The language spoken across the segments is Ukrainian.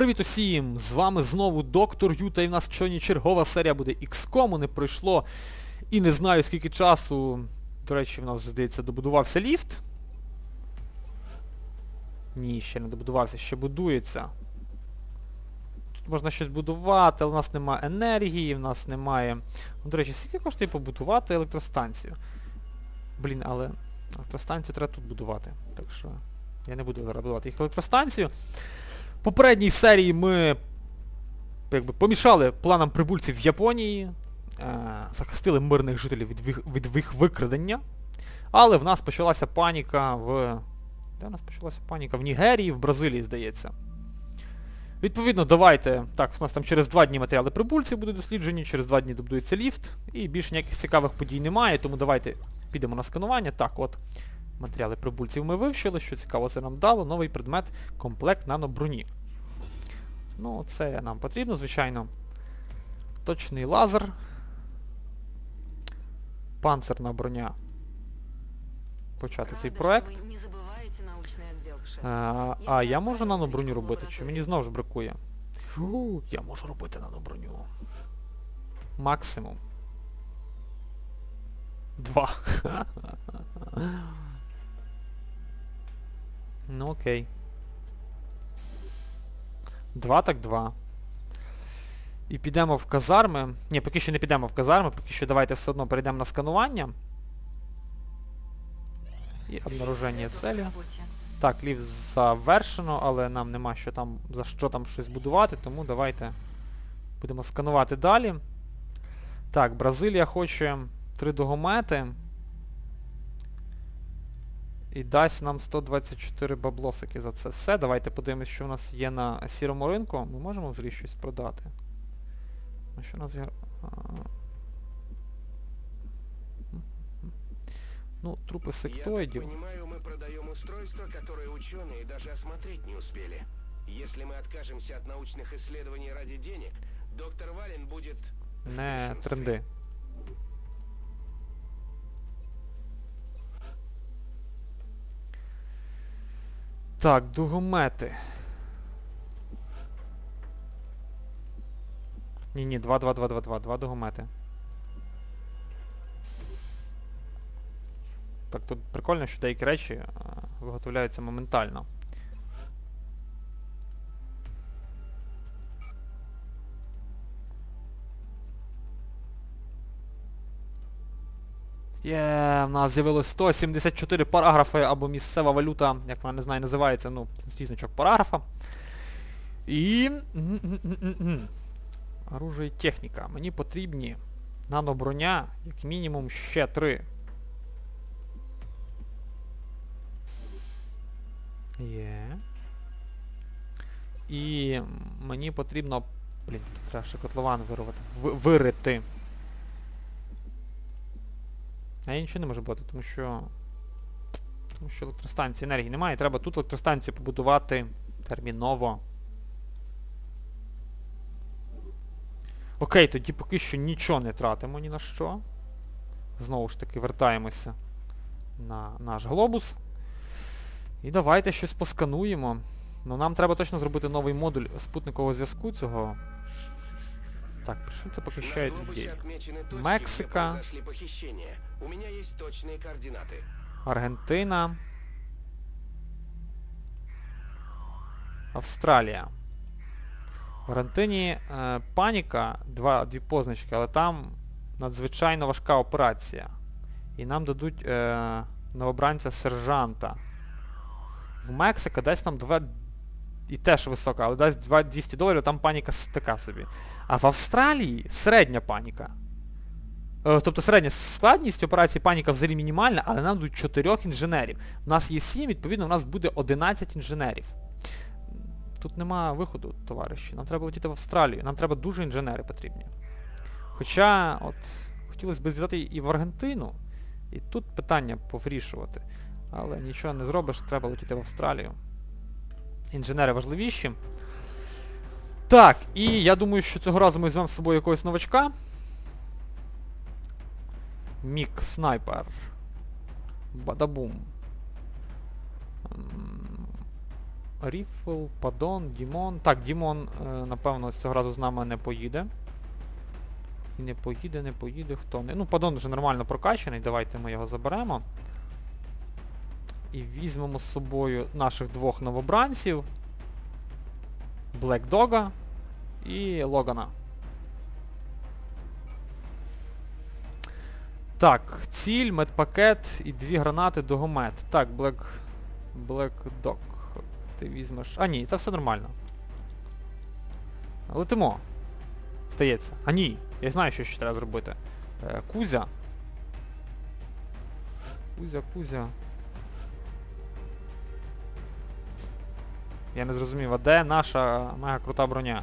Привіт усім! З вами знову доктор Юта і в нас сьогодні чергова серія буде XCOM, не пройшло і не знаю скільки часу. До речі, в нас здається добудувався ліфт. Ні, ще не добудувався, ще будується. Тут можна щось будувати, але в нас немає енергії, в нас немає... Ну, До речі, скільки коштує побудувати електростанцію? Блін, але електростанцію треба тут будувати. Так що я не буду зараз будувати їх електростанцію. В попередній серії ми якби, помішали планам прибульців в Японії, е, захистили мирних жителів від, вих- від їх викрадення. Але в нас почалася паніка в... Де в нас почалася паніка? В Нігерії, в Бразилії, здається. Відповідно, давайте... Так, у нас там через два дні матеріали прибульців будуть досліджені, через два дні добудується ліфт, і більше ніяких цікавих подій немає, тому давайте підемо на сканування. Так, от, матеріали прибульців ми вивчили, що цікаво це нам дало, новий предмет комплект наноброні. Ну, це нам потрібно, звичайно. Точний лазер. Панцерна броня. Почати цей проект. Шеф. А, а я можу наноброню робити, чи мені знову ж бракує? Фу, я можу робити наноброню. Максимум. Два. ну окей. Два так два. І підемо в казарми. Ні, поки що не підемо в казарми, поки що давайте все одно перейдемо на сканування. І обнаруження целі. Так, ліфт завершено, але нам нема що там, за що там щось будувати, тому давайте будемо сканувати далі. Так, Бразилія хоче три догомети. І дасть нам 124 баблосики за це все. Давайте подивимось, що в нас є на сірому ринку. Ми можемо взагалі щось продати. А що у нас є? А. Ну, трупи Я сектоїдів. так понимаю, мы продаем устройства, которые ученые даже осмотреть не успели. Если мы откажемся от научных исследований ради денег, доктор Вален будет... в Не бешенстве. тренди. Так, дугомети. Ні-ні, 2, 2, 2, 2, 2, 2 дугомети. Так, тут прикольно, що деякі речі е, виготовляються моментально. Є, в нас з'явилось 174 параграфи або місцева валюта, як вона не знаю, називається, ну, стій значок параграфа. І... Оружие і техніка. Мені потрібні наноброня, як мінімум ще 3. Є. І мені потрібно... Блін, тут треба ще котлован вирувати. Вирити. А я нічого не можу бути, тому що... Тому що електростанції енергії немає. Треба тут електростанцію побудувати терміново. Окей, тоді поки що нічого не тратимо ні на що. Знову ж таки вертаємося на наш глобус. І давайте щось поскануємо. Ну нам треба точно зробити новий модуль спутникового зв'язку цього. Так, прийшли це На похищають глобусе людей. отмечены точки, Мексика. где произошли похищения. У меня есть точные координаты. Аргентина. Австралія. В Аргентині е, паніка, два, дві позначки, але там надзвичайно важка операція. І нам дадуть е, новобранця сержанта. В Мексика дасть нам два... і теж висока, але дасть 200 доларів, там паніка така собі. А в Австралії середня паніка. Е, Тобто середня складність операції паніка взагалі мінімальна, але нам дадуть 4 інженерів. У нас є 7, відповідно, у нас буде 11 інженерів. Тут нема виходу, товариші. Нам треба летіти в Австралію. Нам треба дуже інженери потрібні. Хоча, от, хотілося б злітати і в Аргентину. І тут питання повирішувати. Але нічого не зробиш, треба летіти в Австралію. Інженери важливіші. Так, і я думаю, що цього разу ми візьмемо з собою якогось новачка. Мік снайпер. Бадабум. Ріфл, Падон, Дімон. Так, Дімон, е, напевно, з цього разу з нами не поїде. І не поїде, не поїде, хто не. Ну, Падон вже нормально прокачаний, давайте ми його заберемо. І візьмемо з собою наших двох новобранців. Блек Дога і Логана. Так, ціль, медпакет і дві гранати до гомет. Так, Black... Black Dog. Ти візьмеш... А ні, це все нормально. Летимо. Стається. А ні, я знаю, що ще треба зробити. Е, Кузя. Кузя, Кузя. Я не зрозумів, а де наша мега крута броня?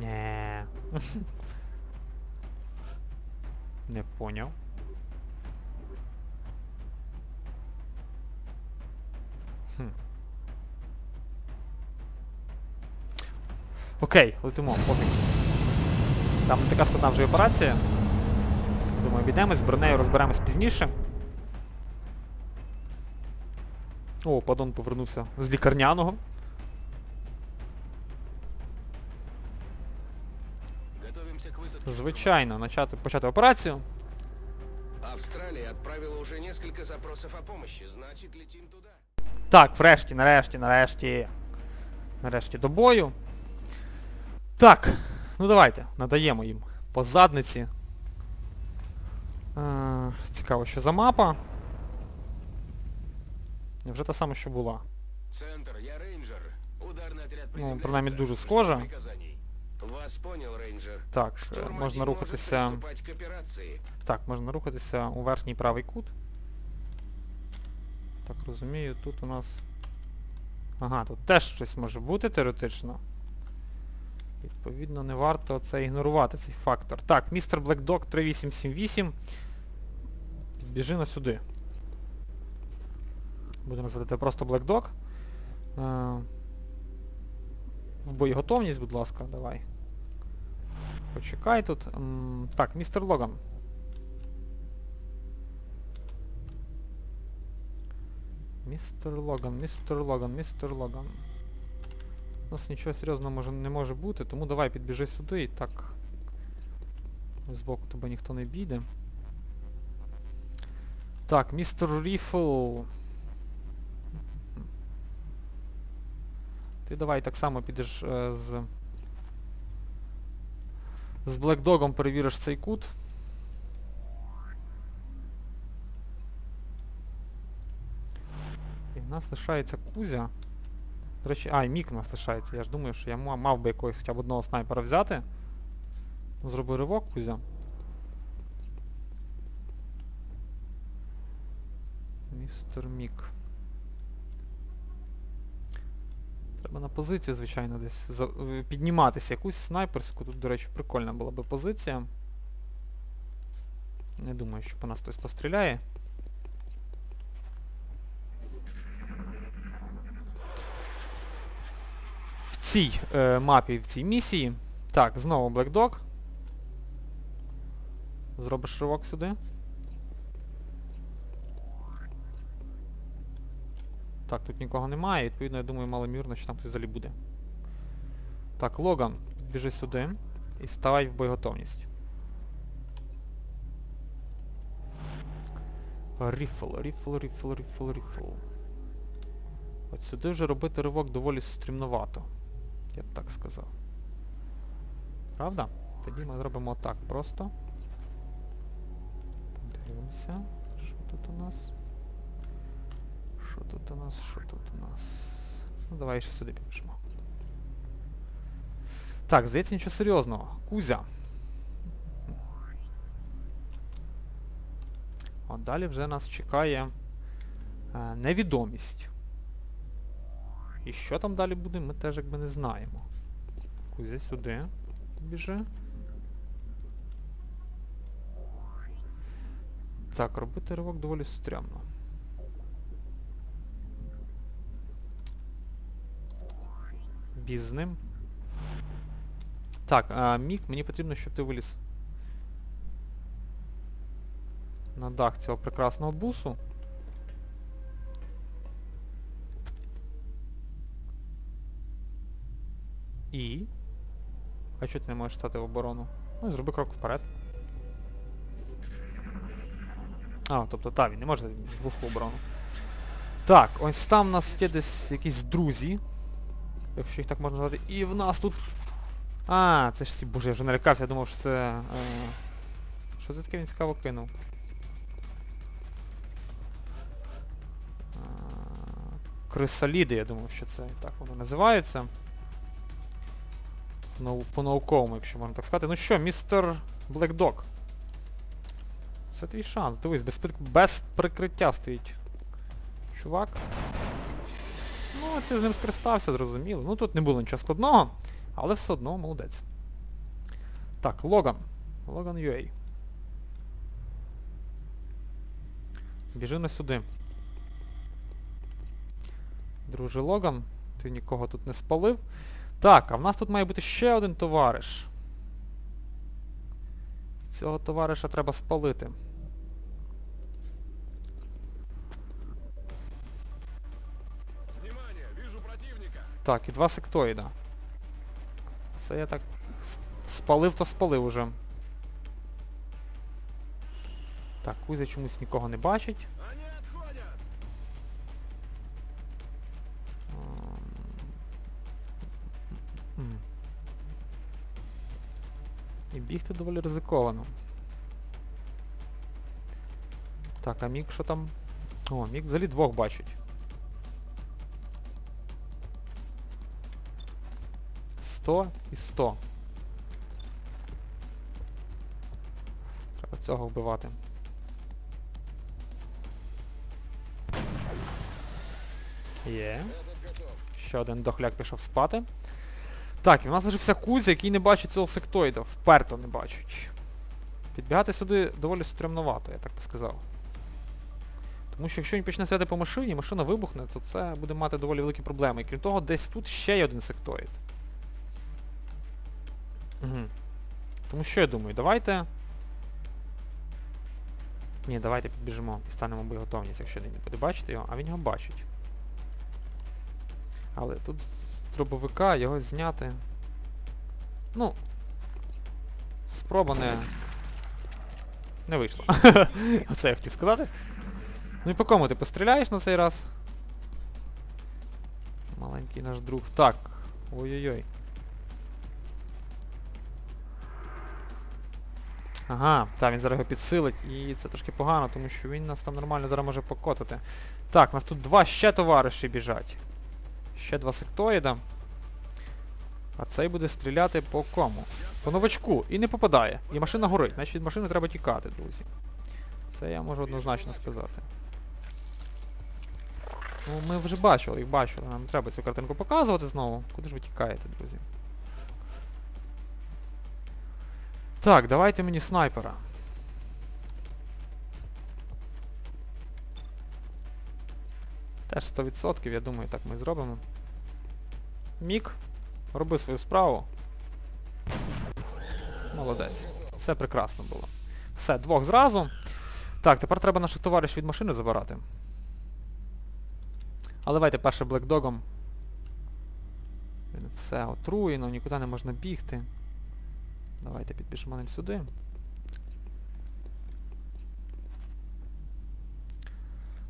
Нє. Не поняв. Хм. Окей, летимо, пофіг. Там не така складна вже операція. Думаю, обійдемось, з бронею розберемось пізніше. О, падон повернувся з лікарняного. Звичайно, почати, почати операцію. Австралия отправила уже несколько запросов о помощи, значит летим туда. Так, врешті, нарешті, нарешті. Нарешті до бою. Так, ну давайте, надаємо їм по задниці. Е, цікаво, що за мапа. Вже та сама, що була. Центр, я рейнджер. Ударный отряд Ну, принаймні, дуже Жду схоже. Вас понял, рейнджер. Так, е, Штурм можна рухатися. Так, можна рухатися у верхній правий кут. Так, розумію, тут у нас... Ага, тут теж щось може бути теоретично. Відповідно, не варто це ігнорувати, цей фактор. Так, містер Black Dog 3878. Підбіжи на сюди. Буду називати просто Black Dog. Е, в боєготовність, будь ласка, давай. Почекай тут. Так, містер Логан. Містер Логан, містер Логан, містер Логан. У нас нічого серйозного може, не може бути, тому давай підбіжи сюди і так. Збоку тебе ніхто не бійде. Так, містер Ріфл. Ти давай так само підеш е, з... З Блекдогом перевіриш цей кут. І в нас лишається Кузя. До речі, а, і Мік у нас лишається. Я ж думаю, що я мав би якогось хоча б одного снайпера взяти. Ну, Зроби ривок, Кузя. Містер Мік. Треба на позицію, звичайно, десь за- е, підніматися. Якусь снайперську. Тут, до речі, прикольна була би позиція. Не думаю, що по нас хтось постріляє. В цій е, мапі, в цій місії. Так, знову Black Dog. Зробиш ривок сюди. Так, тут нікого немає, відповідно, я думаю, маломірно, що там хтось взагалі буде. Так, Логан, біжи сюди і ставай в боєготовність. Ріфл, ріфл, ріфл, ріфл, ріфл. От сюди вже робити ривок доволі стрімновато. Я б так сказав. Правда? Тоді ми зробимо так просто. Подивимося. Що тут у нас? Що тут у нас? Що тут у нас? Ну давай ще сюди підпишемо. Так, здається, нічого серйозного. Кузя. От далі вже нас чекає е, невідомість. І що там далі буде, ми теж якби не знаємо. Кузя сюди біжи. Так, робити ривок доволі стрімно. пізним. Так, а, Мік, мені потрібно, щоб ти виліз на дах цього прекрасного бусу. І... А чого ти не можеш стати в оборону? Ну і зроби крок вперед. А, тобто та, він не може глуху оборону. Так, ось там у нас є десь якісь друзі. Якщо їх так можна назвати. І в нас тут... А, це ж ці... Боже, я вже налякався, я думав, що це... Е... Що це таке він цікаво кинув? Крисаліди, я думав, що це так воно називається. Нау- По-науковому, якщо можна так сказати. Ну що, містер Блекдог. Це твій шанс. Дивись, без, без прикриття стоїть. Чувак. Ну, ти з ним скористався, зрозуміло. Ну тут не було нічого складного, але все одно молодець. Так, Логан. Логан UA. На сюди. Друже Логан, ти нікого тут не спалив. Так, а в нас тут має бути ще один товариш. Цього товариша треба спалити. Так, і два сектоїда. Це я так спалив, то спалив уже. Так, Кузя чомусь нікого не бачить. І бігти доволі ризиковано. Так, а Мік що там? О, Мік взагалі двох бачить. Сто і сто. Треба цього вбивати. Є. Ще один дохляк пішов спати. Так, і в нас лишився Кузя, який не бачить цього сектоїда. Вперто не бачить. Підбігати сюди доволі стрімновато, я так би сказав. Тому що якщо він почне стріляти по машині, машина вибухне, то це буде мати доволі великі проблеми. І крім того, десь тут ще є один сектоїд. Угу. Тому що я думаю, давайте... Ні, давайте підбіжимо і станемо боєготовність, якщо він не буде бачити його, а він його бачить. Але тут з дробовика його зняти. Ну. Спроба не... Не вийшло. Оце я хотів сказати. Ну і по кому ти постріляєш на цей раз? Маленький наш друг. Так. Ой-ой-ой. Ага, так, він зараз його підсилить, і це трошки погано, тому що він нас там нормально зараз може покоцати. Так, у нас тут два ще товариші біжать. Ще два сектоїда. А цей буде стріляти по кому? По новачку. І не попадає. І машина горить. Значить від машини треба тікати, друзі. Це я можу однозначно сказати. Ну, ми вже бачили, їх бачили. Нам треба цю картинку показувати знову. Куди ж ви тікаєте, друзі? Так, давайте мені снайпера. Теж 100%, я думаю, так ми зробимо. Мік, роби свою справу. Молодець. Все прекрасно було. Все, двох зразу. Так, тепер треба наших товаришів від машини забирати. Але давайте перше блекдогом. Все отруєно, нікуди не можна бігти. Давайте підпишемо ним сюди.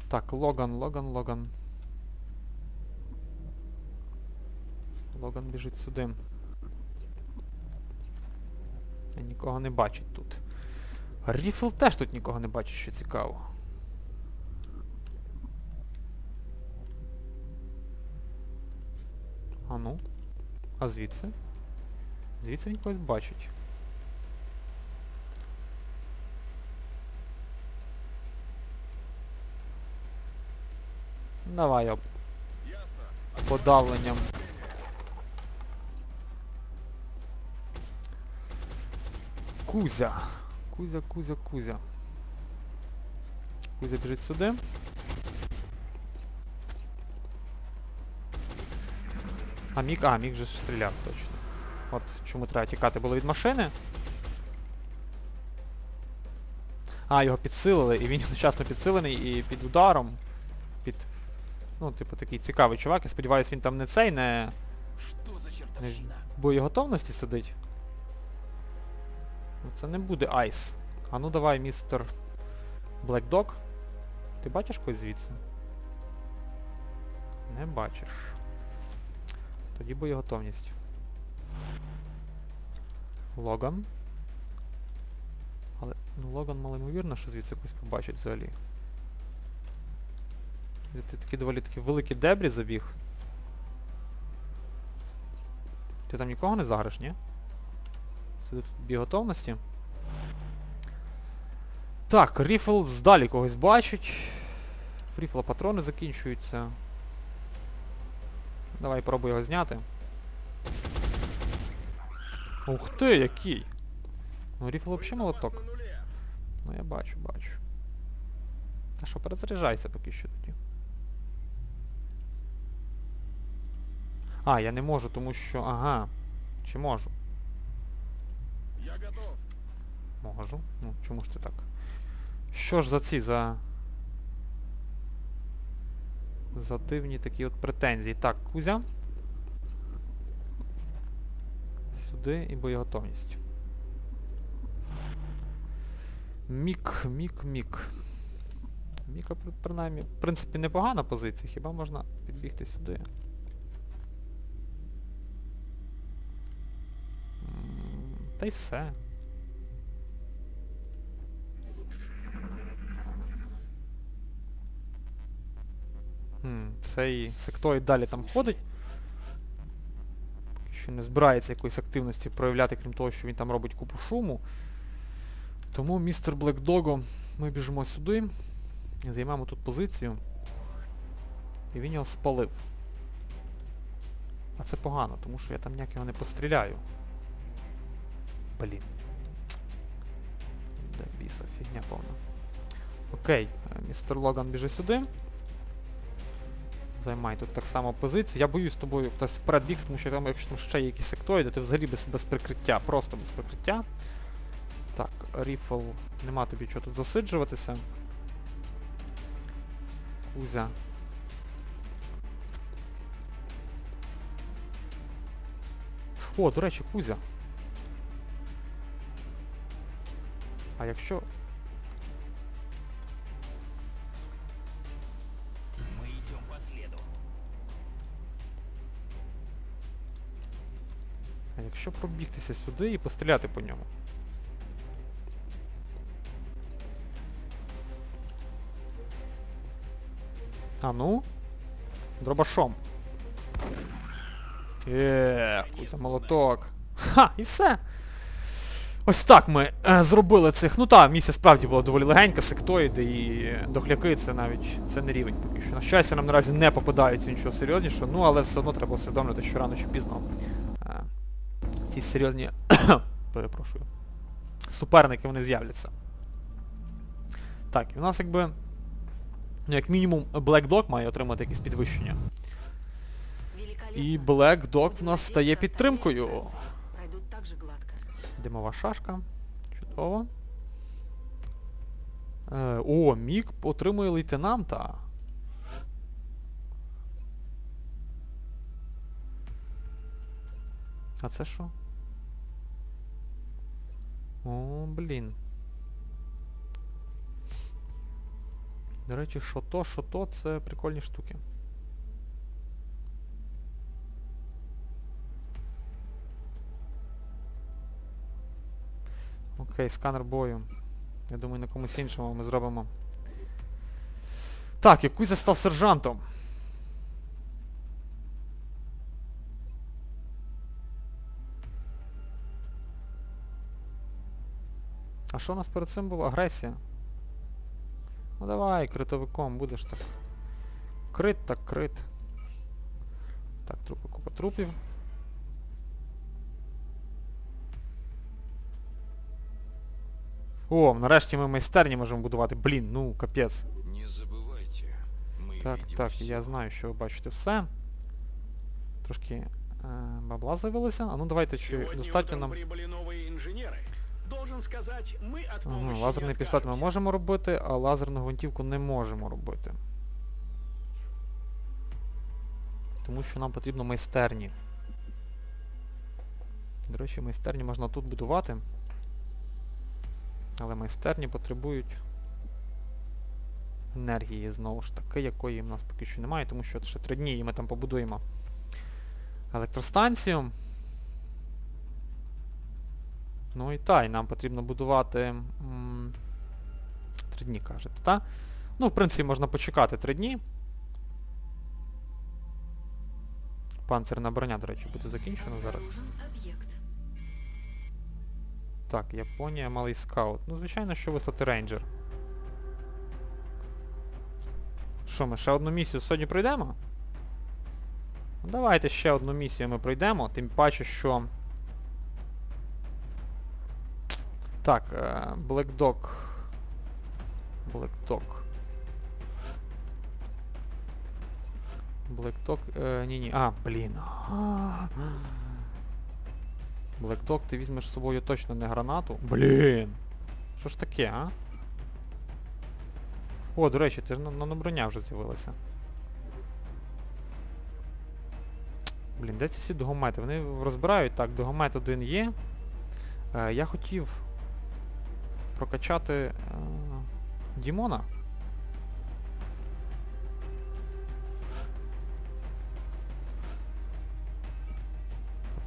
Так, Логан, Логан, Логан. Логан біжить сюди. І нікого не бачить тут. Ріфл теж тут нікого не бачить, що цікаво. А ну? А звідси? Звідси він когось бачить. Давай його подавленням. Кузя. Кузя, Кузя, Кузя. Кузя біжить сюди. А Мік, а, Мік вже ж стріляв точно. От чому треба тікати було від машини. А, його підсилили, і він одночасно підсилений і під ударом. Під... Ну, типу, такий цікавий чувак. Я сподіваюся, він там не цей, не... Чертовщина? боєготовності сидить. Ну, Це не буде айс. А ну давай, містер Dog. Ти бачиш когось звідси? Не бачиш. Тоді боєготовність. Логан. Але ну, Логан малоймовірно, що звідси якось побачить взагалі. Ти такі доволі такі великі дебрі забіг. Ти там нікого не заграш, ні? Сидить тут бій готовності. Так, ріфл здалі когось бачить. Ріфла патрони закінчуються. Давай пробуй його зняти. Ух ти, який! Ну ріфл взагалі молоток. Ну я бачу, бачу. Та що, перезаряджайся поки що тоді. А, я не можу, тому що... Ага. Чи можу? Я готов. Можу. Ну, чому ж ти так? Що ж за ці, за... За дивні такі от претензії. Так, Кузя. Сюди і боєготовність. Мік, мік, мік. Міка, принаймні, в принципі, непогана позиція, хіба можна підбігти сюди. Та й все. Хм, цей сектоїд далі там ходить. Поки що не збирається якоїсь активності проявляти, крім того, що він там робить купу шуму. Тому містер Блекдого ми біжимо сюди. і Займемо тут позицію. І він його спалив. А це погано, тому що я там ніяк його не постріляю. Блін. Де біса, фігня повна. Окей, е, містер Логан біжи сюди. Займай тут так само позицію. Я боюсь з тобою хтось вперед бігти, тому що там, якщо там ще є якісь сектоїди, ти взагалі без, без прикриття, просто без прикриття. Так, ріфл, нема тобі чого тут засиджуватися. Кузя. О, до речі, Кузя. А якщо... Мы идем по. А якщо пробігтися сюди і постріляти по ньому? А ну? Дробашом. Є, кузя молоток. Ха, і все. Ось так ми е, зробили цих. Ну так, місія справді була доволі легенька, сектоїди і дохляки це навіть це не рівень поки що. На щастя, нам наразі не попадається нічого серйознішого, ну але все одно треба усвідомлювати, що рано чи пізно е, ці серйозні перепрошую. Суперники вони з'являться. Так, і у нас якби. Ну, як мінімум, Black Dog має отримати якесь підвищення. І Black Dog в нас стає підтримкою. Димова шашка. Чудово. Е, о, Мік отримує лейтенанта. А це що? О, блін. До речі, що то, що то, це прикольні штуки. Окей, сканер бою. Я думаю, на комусь іншому ми зробимо. Так, Якузя став сержантом. А що у нас перед цим було? Агресія? Ну давай, критовиком будеш так. Крит так крит. Так, трупи, купа трупів. О, нарешті ми майстерні можемо будувати. Блін, ну капець. Не забывайте, мы Так, видим так, всё. я знаю, що ви бачите все. Трошки е, бабла з'явилося. А ну давайте, чи Сегодня достатньо утром нам... прибыли новые инженеры. Должен сказать, мы от Ага, помощи не лазерний пістолет ми откажемся. можемо робити, а лазерну гвинтівку не можемо робити. Тому що нам потрібно майстерні. речі, майстерні можна тут будувати. Але майстерні потребують енергії знову ж таки, якої в нас поки що немає, тому що ще три дні і ми там побудуємо електростанцію. Ну і та, і нам потрібно будувати... Три дні, кажете, та? Ну, в принципі, можна почекати три дні. Панцирна броня, до речі, буде закінчено зараз. Так, Японія, малий скаут. Ну, звичайно, що вислати рейнджер. Що, ми ще одну місію сьогодні пройдемо? Ну, Давайте ще одну місію ми пройдемо, тим паче, що... Так, е, Black Dog. Black Dog. Black Dog... Е, ні-ні. А, блін. Dog, ти візьмеш з собою точно не гранату. Блін. Що ж таке, а? О, до речі, ти ж на, на броня вже з'явилася. Блін, де ці всі догомети? Вони розбирають. Так, догомет один є. Е, я хотів прокачати е, Дімона.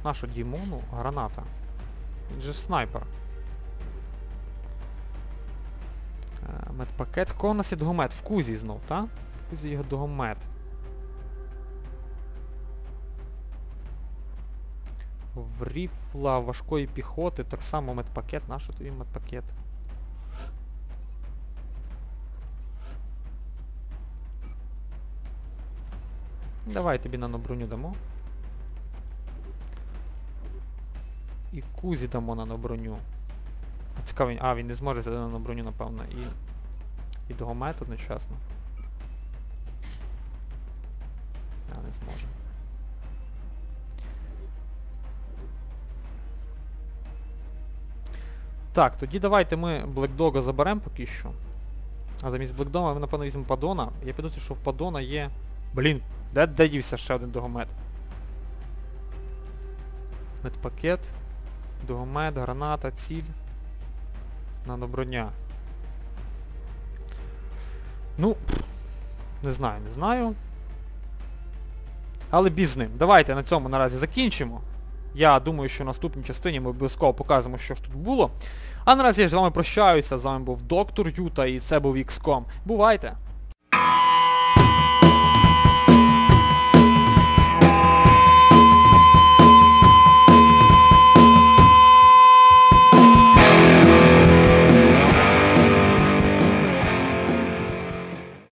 Нашу Дімону граната. Він же снайпер. Е, Медпакет. Кого у нас є догомет? В кузі знов, та? В кузі його догомет. В ріфла важкої піхоти так само медпакет. Нащо тобі медпакет? Давай тобі наноброню дамо. І кузі дамо наноброню. А Цікаво, він- а, він не зможе взяти наноброню, напевно, і... І догомет одночасно. А, не зможе. Так, тоді давайте ми Блекдога заберемо поки що. А замість Блекдога ми, напевно, візьмемо Падона. Я підозрюю, що в Падона є... Блін, де, де дівся ще один догомет? Медпакет, догомет, граната, ціль. Наноброня. Ну, не знаю, не знаю. Але біз ним. Давайте на цьому наразі закінчимо. Я думаю, що в наступній частині ми обов'язково покажемо, що ж тут було. А наразі я ж з вами прощаюся. З вами був доктор Юта і це був XCOM. Бувайте!